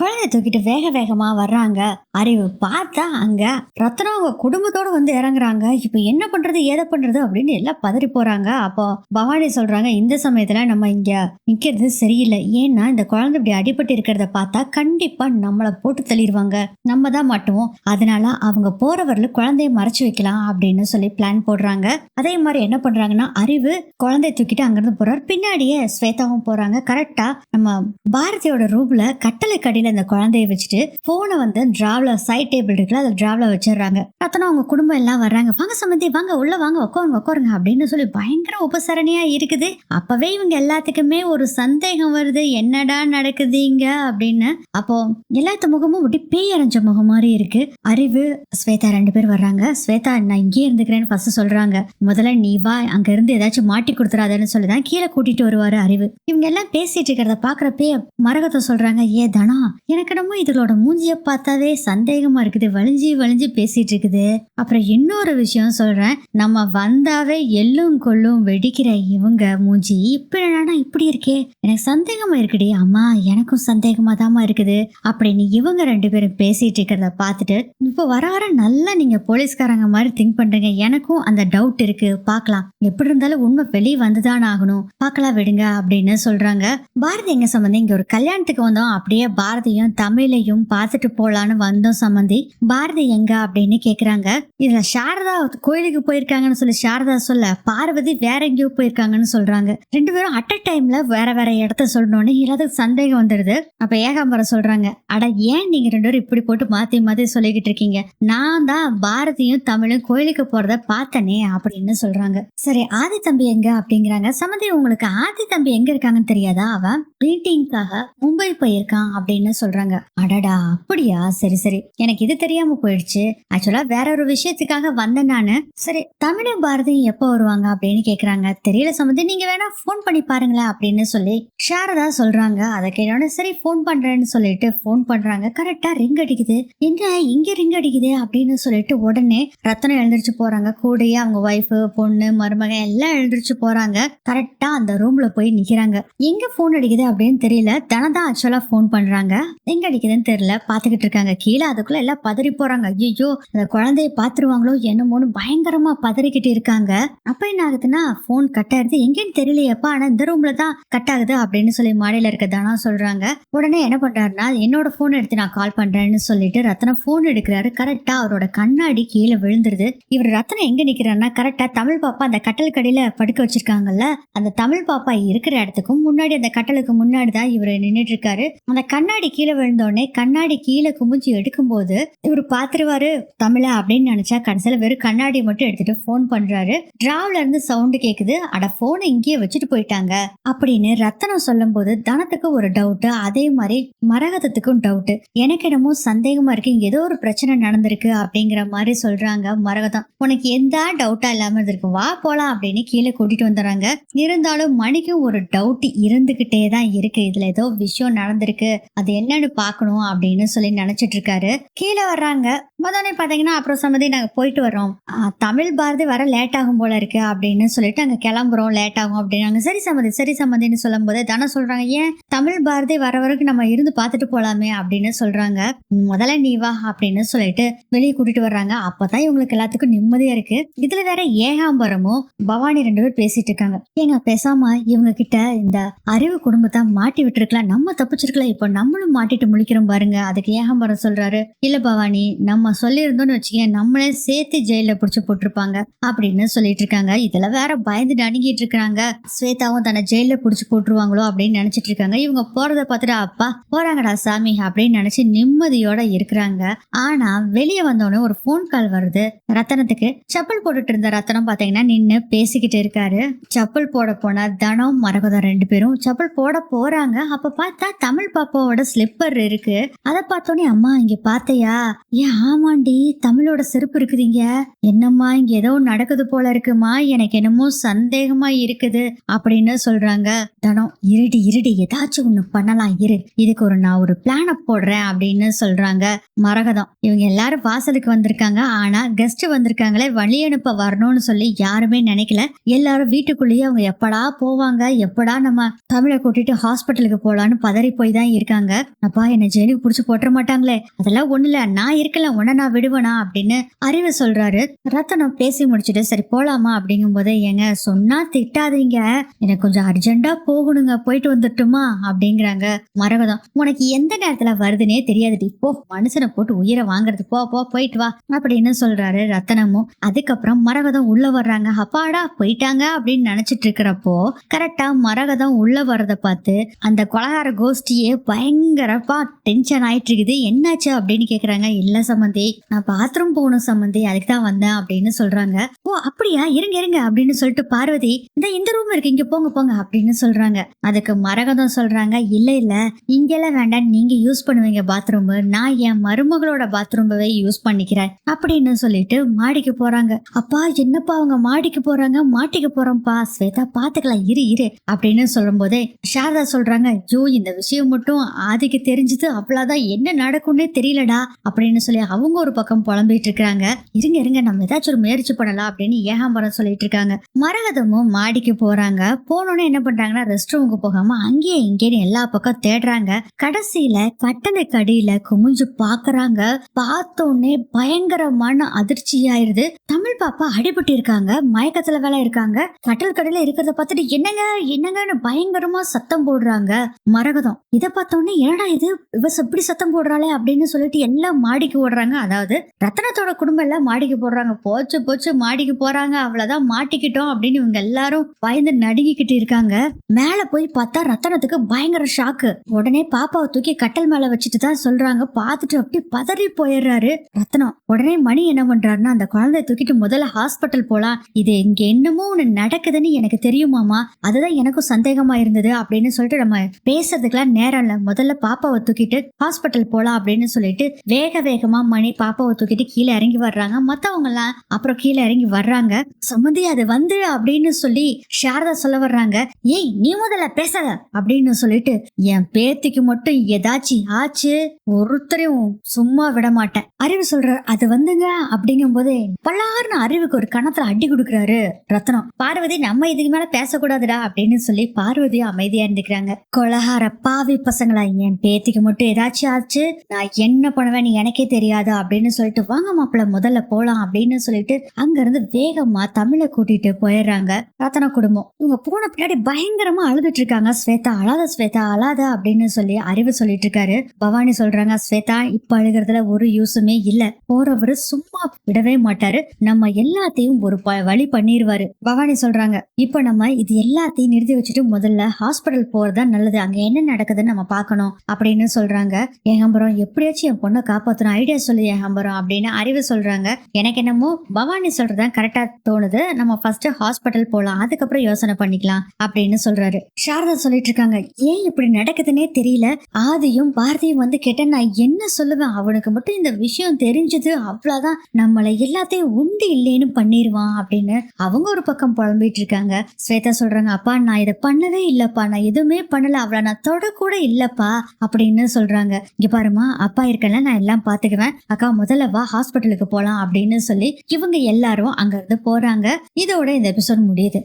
குழந்தைய தூக்கிட்டு வேக வேகமா வர்றாங்க. அறிவு பார்த்தா அங்க ரத்னம் அவங்க குடும்பத்தோட வந்து இறங்குறாங்க. இப்ப என்ன பண்றது ஏதை பண்றது அப்படின்னு எல்லாம் பதறி போறாங்க. அப்போ பவானி சொல்றாங்க இந்த சமயத்துல நம்ம இங்க நிக்கிறது சரியில்லை. ஏன்னா இந்த குழந்தை இப்படி அடிபட்டு இருக்கிறத பார்த்தா கண்டிப்பா நம்மளை போட்டு தள்ளிடுவாங்க நம்ம தான் மாட்டுவோம். அதனால அவங்க போறவரில் குழந்தைய மறைச்சு வைக்கலாம் அப்படின்னு சொல்லி பிளான் போடுறாங்க. அதே மாதிரி என்ன பண்றாங்கன்னா அறிவு குழந்தைய தூக்கிட்டு அங்கிருந்து போறாரு. பின்னாடியே ஸ்வேதாவும் போறாங்க. கரெக்டா நம்ம பாரதியோட ரூம்ல கட்டளை கடியில இந்த குழந்தைய வச்சுட்டு போனை வந்து டிராவ்ல சைட் டேபிள் இருக்குல்ல அதில் டிராவ்ல வச்சிடுறாங்க. பார்த்தோன்னா அவங்க குடும்பம் எல்லாம் வர்றாங்க. வாங்க சம்மந்தி வாங்க உள்ள வாங்க உட்காருங்க உட்காருங்க அப்படின்னு சொல்லி பயங்கர உபசரணையா இருக்குது. அப்பவே இவங்க எல்லாத்துக்குமே ஒரு சந்தேகம் வருது. என்னடா நடக்குதுங்க அப்படின்னு. அப்போ எல்லாத்து முகமும் அப்படி பேய் அரைஞ்ச முகம் மாதிரி இருக்கு. அறிவு ஸ்வேதா ரெண்டு பேர் வர்றாங்க. ஸ்வேதா நான் இங்கேயே இருந்துக்கிறேன்னு ஃபர்ஸ்ட் சொல்றாங்க. முதல்ல நீ வா அங்க இருந்து ஏதாச்சும் மாட்டி கொடுத்துறாதன்னு சொல்லிதான் கீழே கூட்டிட்டு வருவாரு அறிவு. இவங்க எல்லாம் பேசிட்டு இருக்கிறத பாக்குறப்பே மரகத்தை சொல்றாங்க ஏ தனா எனக்கு என்னமோ இதோட மூஞ்சிய பார்த்தாவே சந்தேகமா இருக்குது. வலிஞ்சு வலிஞ்சு பேசிட்டு இருக்குது. அப்புறம் இன்னொரு விஷயம் சொல்றேன். நம்ம வந்தாவே எள்ளும் கொள்ளும் வெடிக்கிற இவங்க மூஞ்சி இப்ப என்னடா இப்படி இருக்கே? எனக்கு சந்தேகமா இருக்குடி. அம்மா எனக்கும் சந்தேகமா தாமா இருக்குது. அப்படின்னு இவங்க ரெண்டு பேரும் பேசிட்டு இருக்கிறத பார்த்துட்டு இப்போ வர வர நல்லா நீங்க போலீஸ்காரங்க மாதிரி திங்க் பண்றீங்க. எனக்கும் அந்த டவுட் இருக்கு. பார்க்கலாம். எப்படி இருந்தாலும் உண்மை வெளியே வந்துதான் ஆகணும். பார்க்கலாம் விடுங்க அப்படின்னு சொல்றாங்க. பாரதி எங்க சம்பந்தி இங்க ஒரு கல்யாணத்துக்கு வந்தோம். அப்படியே பாரதியும் தமிழையும் பார்த்துட்டு போலான்னு வந்தோம் சம்பந்தி பாரதி எங்க? அப்படின்னு கேக்குறாங்க இதுல சாரதா கோயிலுக்கு போயிருக்காங்கன்னு சொல்லி சாரதா சொல்ல பார்வதி வேற எங்கேயோ போயிருக்காங்கன்னு சொல்றாங்க. ரெண்டு பேரும் அட் அ டைம்ல வேற வேற இடத்த சொல்லணும்னு எல்லாத்துக்கும் சந்தேகம் வந்துடுது அப்ப ஏகாம்பரம் சொல்றாங்க அட ஏன் நீங்க ரெண்டு பேரும் இப்படி போட்டு மாத்தி மாத்தி சொல்லிக்கிட்டு இருக்கீங்க? நான் தான் பாரதியும் தமிழும் கோயிலுக்கு போறத பார்த்தனே அப்படின்னு சொல்றாங்க. சரி ஆதி தம்பி எங்க அப்படிங்கிறாங்க. சமந்தி உங்களுக்கு ஆதி தம்பி எங்க இருக்காங்கன்னு தெரியாதா அவன்? மீட்டிங்காக மும்பை போயிருக்கான் அப்படின்னு சொல்றாங்க. அடடா அப்படியா? சரி சரி. எனக்கு இது தெரியாம போயிடுச்சு. ஆக்சுவலா வேற ஒரு விஷயத்துக்காக வந்தேன் நானு. சரி தமிழும் பாரதியும் எப்போ வருவாங்க அப்படின்னு கேக்குறாங்க. தெரியல சம்மந்தி நீங்க வேணா ஃபோன் பண்ணி பாருங்களேன் அப்படின்னு சொல்லி சாரதா சொல்றாங்க. அதை கேட்டோட சரி ஃபோன் பண்றேன்னு சொல்லிட்டு ஃபோன் பண்றாங்க. கரெக்டா ரிங் அடிக்குது. என்ன இங்க ரிங் அடிக்குது அப்படின்னு சொல்லிட்டு உடனே ரத்தனம் எழுந்திரிச்சு போறாங்க. கூடயே அவங்க ஒய்ஃபு பொண்ணு மருமகன் எல்லாம் எழுந்திரிச்சு போறாங்க. கரெக்டா அந்த ரூம்ல போய் நிக்கிறாங்க. எங்க ஃபோன் அடிக்குது அப்படின்னு தெரியல. தனதான் ஆக்சுவலா ஃபோன் பண்றாங்க. எங்க அடிக்குதுன்னு தெரியல. பாத்துக்கிட்டு இருக்காங்க. கீழே அதுக்குள்ள எல்லாம் பதறி போறாங்க. ஐயோ அந்த குழந்தை குழந்தைய பாத்துருவாங்களோ என்னமோன்னு பயங்கரமா பதறிக்கிட்டு இருக்காங்க. அப்ப என்ன ஆகுதுன்னா ஃபோன் கட் ஆயிருது. எங்கேன்னு தெரியலையப்பா ஆனா இந்த ரூம்ல தான் கட் ஆகுது அப்படின்னு சொல்லி மாடியில இருக்க தானா சொல்றாங்க. உடனே என்ன பண்றாருன்னா என்னோட போன் எடுத்து நான் கால் பண்றேன்னு சொல்லிட்டு ரத்னா போன் எடுக்கிறாரு. கரெக்டா அவரோட கண்ணாடி கீழே விழுந்துருது. இவர் ரத்னா எங்க நிக்கிறாருன்னா கரெக்டா தமிழ் பாப்பா அந்த கட்டல் கடையில் படுக்க வச்சிருக்காங்கல்ல அந்த தமிழ் பாப்பா இருக்கிற இடத்துக்கும் முன்னாடி அந்த கட்டலுக்கு முன்னாடி தான் இவர் நின்றுட்டு இருக்காரு அந்த கண்ணாடி கீழே விழுந்தோடனே கண்ணாடி கீழே குமிஞ்சு எடுக்கும்போது இவர் பாத்துருவாரு தமிழா அப்படின்னு நினைச்சா கடைசியில வெறும் கண்ணாடி மட்டும் எடுத்துட்டு ஃபோன் பண்றாரு. டிராவ்ல இருந்து சவுண்டு கேக்குது. அட போனை இங்கேயே வச்சுட்டு போயிட்டாங்க. அப்படின்னு ரத்தனம் சொல்லும் போது தனத்துக்கு ஒரு டவுட் அதே மாதிரி மரகதத்துக்கும் டவுட் எனக்கு என்னமோ சந்தேகமா இருக்கு. ஏதோ ஒரு பிரச்சனை நடந்திருக்கு அப்படிங்கிற மாதிரி சொல்றாங்க மரகதம். உனக்கு எந்த டவுட்டா இல்லாம இருந்திருக்கு வா போலாம் அப்படின்னு கீழே கூட்டிட்டு வந்துடுறாங்க. இருந்தாலும் மணிக்கும் ஒரு டவுட் இருந்துகிட்டே தான் இருக்கு. இதுல ஏதோ விஷயம் நடந்திருக்கு. அது என்னன்னு பார்க்கணும் அப்படின்னு சொல்லி நினைச்சிட்டு இருக்காரு. கீழே வர்றாங்க. முதல்ல பாத்தீங்கன்னா அப்புறம் சம்மதி நாங்க போயிட்டு வரோம் தமிழ் பாரதி வர லேட் ஆகும் போல இருக்கு அப்படின்னு சொல்லிட்டு அங்க கிளம்புறோம் லேட் ஆகும் அப்படின்னாங்க சரி சம்மதி சரி சம்மதின்னு சொல்லும் போது தானே சொல்றாங்க ஏன் தமிழ் பாரதி வர வரைக்கும் நம்ம இருந்து பார்த்துட்டு போலாமே அப்படின்னு சொல்றாங்க. முதல்ல நீ வா அப்படின்னு சொல்லிட்டு வெளியே கூட்டிட்டு வர்றாங்க. அப்பதான் இவங்களுக்கு எல்லாத்துக்கும் நிம்மதியா இருக்கு. இதுல வேற ஏகாம்பரமும் பவானி ரெண்டு பேர் பேசிட்டு இருக்காங்க. ஏங்க பேசாம இவங்க கிட்ட இந்த அறிவு குடும்பத்தை மாட்டி விட்டுருக்கலாம். நம்ம தப்பிச்சிருக்கலாம். இப்போ நம்மளும் மாட்டிட்டு முழிக்கிறோம் பாருங்க. அதுக்கு ஏகாம்பரம் சொல்றாரு இல்ல பவானி நம்ம சொல்லியிருந்தோம்னு வச்சுக்கேன் நம்மளே சேர்த்து ஜெயில பிடிச்சி போட்டிருப்பாங்க அப்படின்னு சொல்லிட்டு இருக்காங்க. இதில் வேற பயந்து அணுகிட்டு இருக்காங்க ஸ்வேதாவும் தன்னை ஜெயில பிடிச்சி போட்டுருவாங்களோ அப்படின்னு நினைச்சிட்டு இருக்காங்க. இவங்க போறத பார்த்துட்டு அப்பா போறாங்கடா சாமி அப்படின்னு நினைச்சு நிம்மதியோட இருக்கிறாங்க. ஆனா வெளியே வந்தோடனே ஒரு ஃபோன் கால் வருது. ரத்தனத்துக்கு செப்பல் போட்டுட்டு இருந்த ரத்தனம் பாத்தீங்கன்னா நின்று பேசிக்கிட்டு இருக்காரு. செப்பல் போட போனா தனம் மரகதம் ரெண்டு பேரும் செப்பல் போட போறாங்க. அப்ப பார்த்தா தமிழ் பாப்பாவோட ஸ்லிப்பர் இருக்கு. அதை பார்த்தோன்னே அம்மா இங்க பாத்தையா? ஏன் ஆமாண்டி தமிழோட செருப்பு இருக்குதுங்க. என்னம்மா இங்க ஏதோ நடக்குது போல இருக்குமா? எனக்கு என்னமோ சந்தேகமா இருக்குது அப்படின்னு சொல்றாங்க. தனம் இருடி இருடி ஏதாச்சும் ஒண்ணு பண்ணலாம் இரு. இதுக்கு ஒரு நான் ஒரு பிளான போடுறேன் அப்படின்னு சொல்றாங்க மரகதம். இவங்க எல்லாரும் வாசலுக்கு வந்திருக்காங்க. ஆனா கெஸ்ட் வந்திருக்காங்களே வழி அனுப்ப வரணும்னு சொல்லி யாருமே நினைக்கல. எல்லாரும் வீட்டுக்குள்ளேயே அவங்க எப்படா போவாங்க? எப்படா நம்ம தமிழை கூட்டிட்டு ஹாஸ்பிட்டலுக்கு போலான்னு பதறி போய் தான் இருக்காங்க. அப்பா என்ன ஜெயிலுக்கு புடிச்சு போட்டுற மாட்டாங்களே. அதெல்லாம் ஒண்ணு இல்ல நான் இருக்கல உன்ன நான் விடுவேனா அப்படின்னு அறிவு சொல்றாரு. ரத்தனம் பேசி முடிச்சுட்டு சரி போலாமா அப்படிங்கும் போது ஏங்க சொன்னா திட்டாதீங்க. எனக்கு கொஞ்சம் அர்ஜென்டா போகணுங்க போயிட்டு வந்துட்டுமா அப்படிங்கிறாங்க மரகதம். உனக்கு எந்த நேரத்துல வருதுன்னே தெரியாதுடி. போ மனுஷனை போட்டு உயிரை வாங்குறது. போ போ போயிட்டு வா அப்படின்னு சொல்றாரு ரத்தனமும். அதுக்கப்புறம் மரகதம் உள்ள வர்றாங்க. அப்பாடா போயிட்டாங்க அப்படின்னு நினைச்சிட்டு இருக்கிறப்போ கரெக்டா மரகதம் உள்ள வர்றத பார்த்து அந்த கொலகார கோஷ்டியே பயங்கரப்பா டென்ஷன் ஆயிட்டு இருக்குது. என்னாச்சு அப்படின்னு கேக்குறாங்க. இல்ல சம்மந்தி நான் பாத்ரூம் போகணும் சம்மந்தி அதுக்கு தான் வந்தேன் அப்படின்னு சொல்றாங்க. ஓ அப்படியா? இருங்க இருங்க அப்படின்னு சொல்லிட்டு பார்வதி இந்த இந்த ரூம் இருக்கு இங்க போங்க போங்க அப்படின்னு சொல்றாங்க. அதுக்கு மரகதம் சொல்றாங்க இல்ல இல்ல இங்கெல்லாம் வேண்டாம் நீங்க யூஸ் பண்ணுவீங்க பாத்ரூம் நான் என் மருமகளோட பாத்ரூம்பவே யூஸ் பண்ணிக்கிறேன் அப்படின்னு சொல்லிட்டு மாடிக்கு போறாங்க. அப்பா என்னப்பா அவங்க மாடிக்கு போறாங்க? மாட்டிக்கு போறோம்ப்பா. ஸ்வேதா பாத்துக்கலாம் இரு இரு அப்படின்னு சொல்லும் போதே சாரதா சொல்றாங்க ஜோ இந்த விஷயம் மட்டும் ஆதிக்கு தெரிஞ்சது அவ்வளவுதான். என்ன நடக்கும்னே தெரியலடா அப்படின்னு சொல்லி அவங்க ஒரு பக்கம் புலம்பிட்டு இருக்காங்க இருங்க இருங்க நம்ம ஏதாச்சும் ஒரு முயற்சி பண்ணலாம் அப்படின்னு ஏகாம்பரம் சொல்லிட்டு இருக்காங்க மரகதமும் மாடிக்கு போறாங்க. போனோன்னு என்ன பண்றாங்கன்னா ரெஸ்ட் ரூமுக்கு போகாம அங்கேயே இங்கேயும் எல்லா பக்கம் தேடுறாங்க. கடைசியில கட்டளைக்கு அடியில குமிஞ்சு பாக்குறாங்க. பார்த்தோன்னே பயங்கரமான அதிர்ச்சி ஆயிருது தமிழ் பாப்பா அடிபட்டு இருக்காங்க மயக்கத்துல வேலை இருக்காங்க. கட்டல் கடையில இருக்கிறத பார்த்துட்டு என்னங்க என்னங்கன்னு பயங்கரமா சத்தம் போடுறாங்க. மரகதம் இதை பார்த்தோன்னே என்னடா இது? இவ இப்படி சத்தம் போடுறாளே? அப்படின்னு சொல்லிட்டு எல்லாம் மாடிக்கு ஓடுறாங்க. அதாவது ரத்தனத்தோட குடும்பம் எல்லாம் மாடிக்கு போடுறாங்க. போச்சு போச்சு மாடிக்கு போறாங்க. அவ்வளவுதான் மாட்டிக்கிட்டோம் அப்படின்னு இவங்க எல்லாரும் பயந்து நடுங்கிக்கிட்டு இருக்காங்க. மேல போய் பார்த்தா ரத்தனத்துக்கு பயங்கர ஷாக்கு உடனே பாப்பாவை தூக்கி கட்டல் மேல வச்சுட்டு தான் சொல்றாங்க. பார்த்துட்டு அப்படி பதறி போயிடுறாரு ரத்னம் உடனே மணி என்ன பண்றாருன்னா அந்த குழந்தைய தூக்கிட்டு முதல்ல ஹாஸ்பிட்டல் போலாம். இது இங்க என்னமோ ஒண்ணு நடக்குதுன்னு எனக்கு தெரியுமாமா அதுதான் எனக்கும் சந்தேகமா இருந்தது அப்படின்னு சொல்லிட்டு நம்ம பேசுறதுக்கெல்லாம் நேரம் இல்ல. முதல்ல பாப்பாவை தூக்கிட்டு ஹாஸ்பிட்டல் போலாம் அப்படின்னு சொல்லிட்டு வேக வேகமா மணி பாப்பாவை தூக்கிட்டு கீழே இறங்கி வர்றாங்க. மத்தவங்க எல்லாம் அப்புறம் கீழே இறங்கி வர்றாங்க. சம்மந்தி அது வந்து அப்படின்னு சொல்லி சாரதா சொல்ல வர்றாங்க. ஏய் நீ முதல்ல பேசாத அப்படின்னு சொல்லிட்டு என் பேத்திக்கு மட்டும் ஏதாச்சும் ஆச்சு ஒருத்தரையும் சும்மா விட மாட்டேன் அறிவு சொல்றாரு அது வந்துங்க அப்படிங்கும் போது பல்லாருன்னு அறிவுக்கு ஒரு கணத்துல அடி கொடுக்குறாரு ரத்னம். பார்வதி நம்ம இதுக்கு மேல பேசக்கூடாதுடா அப்படின்னு சொல்லி பார்வதி அமைதியா இருந்துக்கிறாங்க. கொலகார பாவி பசங்களா என் பேத்திக்கு மட்டும் ஏதாச்சும் ஆச்சு நான் என்ன பண்ணுவேன்னு எனக்கே தெரியாது. அப்படின்னு சொல்லிட்டு வாங்க மாப்பிள்ள முதல்ல போலாம் அப்படின்னு சொல்லிட்டு அங்க இருந்து வேகமா தமிழை கூட்டிட்டு போயிடுறாங்க ரத்தன குடும்பம். இவங்க போன பின்னாடி பயங்கரமா அழுதுட்டு இருக்காங்க. ஸ்வேதா அழாத ஸ்வேதா அழாத அப்படின்னு சொல்லி அறிவு சொல்லிட்டு இருக்காரு. பவானி சொல்றாங்க ஸ்வேதா இப்ப அழுகிறதுல ஒரு யூஸுமே இல்ல. போறவரு சும்மா விடவே மாட்டாரு. நம்ம எல்லாத்தையும் ஒரு வழி பண்ணிடுவாரு பவானி சொல்றாங்க இப்ப நம்ம இது எல்லாத்தையும் நிறுத்தி வச்சுட்டு முதல்ல ஹாஸ்பிட்டல் போறதா நல்லது. அங்க என்ன நடக்குதுன்னு நம்ம பார்க்கணும் அப்படின்னு சொல்றாங்க. ஏகம்பரம் எப்படியாச்சும் என் பொண்ணை காப்பாத்தணும். ஐடியா சொல்லி ஏகாம்பரம் அப்படின்னு அறிவு சொல்றாங்க. எனக்கு என்னமோ பவானி சொல்றதா கரெக்டா தோணுது. நம்ம ஃபர்ஸ்ட் ஹாஸ்பிட்டல் போலாம். அதுக்கப்புறம் யோசனை பண்ணிக்கலாம் அப்படின்னு சொல்றாரு. சாரதா சொல்லிட்டு இருக்காங்க. ஏன் இப்படி நடக்குதுன்னே தெரியல. ஆதியும் பாரதியும் வந்து கேட்ட நான் என்ன சொல்லுவேன்? அவனுக்கு மட்டும் இந்த விஷயம் தெரிஞ்சது. அவ்வளவுதான். நம்மளை எல்லாத்தையும் உண்டு இல்லைன்னு பண்ணிடுவான் அப்படின்னு அவங்க ஒரு பக்கம் புலம்பிட்டு இருக்காங்க. ஸ்வேதா சொல்றாங்க அப்பா நான் இதை பண்ணவே இல்லப்பா. நான் எதுவுமே பண்ணல. அவளை நான் தொட கூட இல்லப்பா. அப்படின்னு சொல்றாங்க. இங்க பாருமா அப்பா இருக்கல. நான் எல்லாம் பாத்துக்குவேன் அக்கா முதல்ல வா ஹாஸ்பிட்டலுக்கு போலாம் அப்படின்னு சொல்லி இவங்க எல்லாரும் அங்க இருந்து போறாங்க. இதோட இந்த எபிசோட் முடியுது.